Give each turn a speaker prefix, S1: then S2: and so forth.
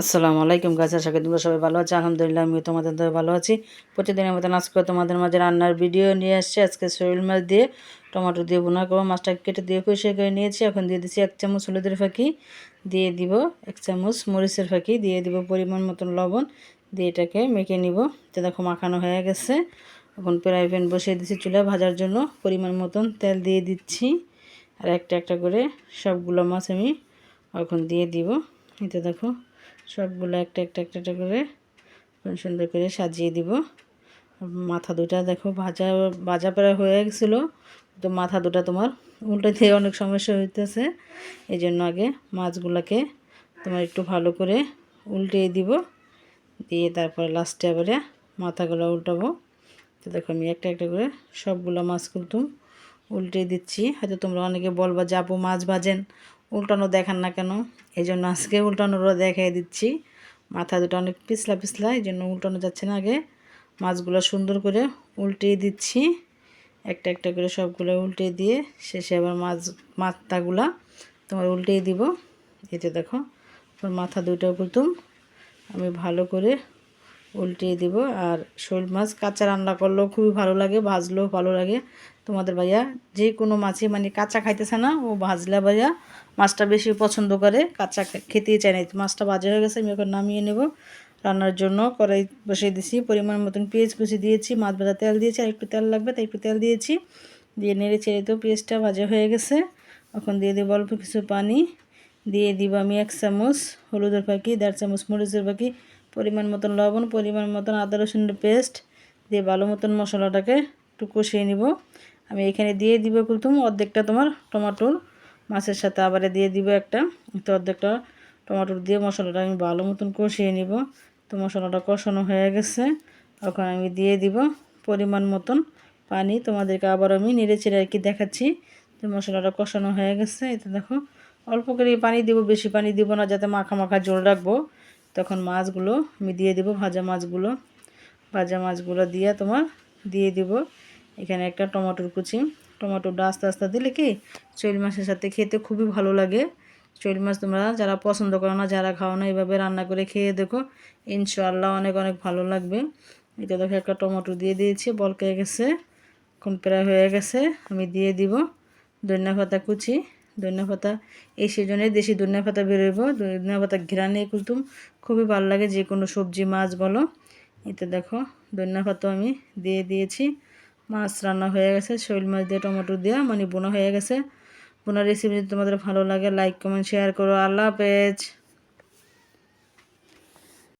S1: আসসালামু আলাইকুম গাছ আশা করি তোমরা সবাই ভালো আছো। আলহামদুলিল্লাহ, আমিও তোমাদের ধরে ভালো আছি। প্রতিদিনের মতন আজকে তোমাদের মাঝে রান্নার ভিডিও নিয়ে আসছি। আজকে শরীর মাছ দিয়ে টমেটো দিয়ে বোনা করব, মাছটা কেটে দিয়ে পরিষ্কার করে নিয়েছি। এখন দিয়ে দিচ্ছি এক চামচ হলুদের ফাঁকি, দিয়ে দিব এক চামচ মরিচের ফাঁকি, দিয়ে দিব পরিমাণ মতন লবণ, দিয়ে এটাকে মেখে নিব। তো দেখো মাখানো হয়ে গেছে। এখন প্রায় প্যান বসিয়ে দিচ্ছি চুলা ভাজার জন্য। পরিমাণ মতন তেল দিয়ে দিচ্ছি। আর একটা একটা করে সবগুলো মাছ আমি এখন দিয়ে দিব। এতে দেখো সবগুলো একটা একটা একটা করে সুন্দর করে সাজিয়ে দিব। মাথা দুটা দেখো ভাজা ভাজা প্রায় হয়ে গেছিল। তো মাথা দুটা তোমার উল্টে দিয়ে অনেক সমস্যা হইতেছে। এই জন্য আগে মাছগুলোকে তোমার একটু ভালো করে উল্টে দিব। দিয়ে তারপরে লাস্টে আবারে মাথাগুলো উল্টাবো। তো দেখো আমি একটা একটা করে সবগুলো মাছ কিন্তু উল্টে দিচ্ছি। হয়তো তোমরা অনেকে বলবা যে, আপু, মাছ ভাজেন। উল্টানো দেখান না কেন? এই জন্য আজকে উল্টানোরও দেখাই দিচ্ছি। মাথা দুটো অনেক পিছলা পিছলা এই জন্য উল্টানো যাচ্ছে না আগে। মাছগুলো সুন্দর করে উল্টিয়ে দিচ্ছি। একটা একটা করে সবগুলো উল্টে দিয়ে শেষে আবার মাছ, মাথাগুলা তোমার উল্টেই দিব। এতে দেখো, তোমার মাথা দুটো কিন্তু আমি ভালো করে উল্টিয়ে দিব। আর শোল মাছ কাঁচা রান্না করলেও খুবই ভালো লাগে, ভাজলেও ভালো লাগে। তোমাদের ভাইয়া যে কোনো মাছই মানে কাঁচা খাইতেছে না, ও ভাজলা ভাইয়া মাছটা বেশি পছন্দ করে। কাঁচা খেতেই চায় না। মাছটা বাজে হয়ে গেছে, আমি এখন নামিয়ে নেব। রান্নার জন্য কড়াই বসিয়ে দিয়েছি পরিমাণ মতন পেঁয়াজ কুচি দিয়েছি, মাছ ভাজা তেল দিয়েছি, আর একটু তেল লাগবে তাই একটু তেল দিয়েছি। দিয়ে নেড়ে ছেড়ে তো পেঁয়াজটা ভাজা হয়ে গেছে। এখন দিয়ে দেবো অল্প কিছু পানি। দিয়ে দিব আমি এক চামচ হলুদের পাখি দেড় চামচ মরিচের পাখি পরিমাণ মতন লবণ, পরিমাণ মতন আদা রসুনের পেস্ট দিয়ে ভালো মতন মশলাটাকে একটু কষিয়ে নিব। আমি এখানে দিয়ে দিব কুলতুম অর্ধেকটা তোমার টমাটোর মাছের সাথে আবার দিয়ে দিব একটা। তো অর্ধেকটা টমাটোর দিয়ে মশলাটা আমি ভালো মতন কষিয়ে নিব। তো মশলাটা কষানো হয়ে গেছে। এখন আমি দিয়ে দিব পরিমাণ মতন পানি। তোমাদেরকে আবার আমি নেড়ে চেড়ে আর কি দেখাচ্ছি তো মশলাটা কষানো হয়ে গেছে। এতে দেখো, অল্প করে পানি দিব, বেশি পানি দিব না, যাতে মাখা মাখা জল রাখব। তখন মাছগুলো আমি দিয়ে দিব, ভাজা মাছগুলো। ভাজা মাছগুলো দিয়ে তোমার দিয়ে দিব। এখানে একটা টমেটোর কুচি। টমেটোটা আস্তে আস্তে দিলে কি চৈল মাছের সাথে খেতে খুবই ভালো লাগে। চৈল মাছ তোমরা যারা পছন্দ করো না, যারা খাও না এইভাবে রান্না করে খেয়ে দেখো। ইনশাআল্লাহ অনেক অনেক ভালো লাগবে। এটা দেখো একটা টমেটো দিয়ে দিয়েছি, বলকে গেছে, এখন প্রায় হয়ে গেছে, আমি দিয়ে দিব। ধনিয়া পাতা কুচি। ধনিয়া পাতা এই সিজনে দেশি ধনিয়া পাতা বেরোব ধনিয়া পাতা ঘেরানে কুলতুম। খুবই ভালো লাগে যে কোনো সবজি, মাছ বলো। এতে দেখো ধনিয়া পাতা আমি দিয়ে দিয়েছি। মাছ রান্না হয়ে গেছে, শৈল মাছ দিয়ে, টমেটো দেওয়া মানে বোনা হয়ে গেছে। বোনা রেসিপি যদি তোমাদের ভালো লাগে লাইক কমেন্ট শেয়ার করো। আল্লাহ হাফেজ।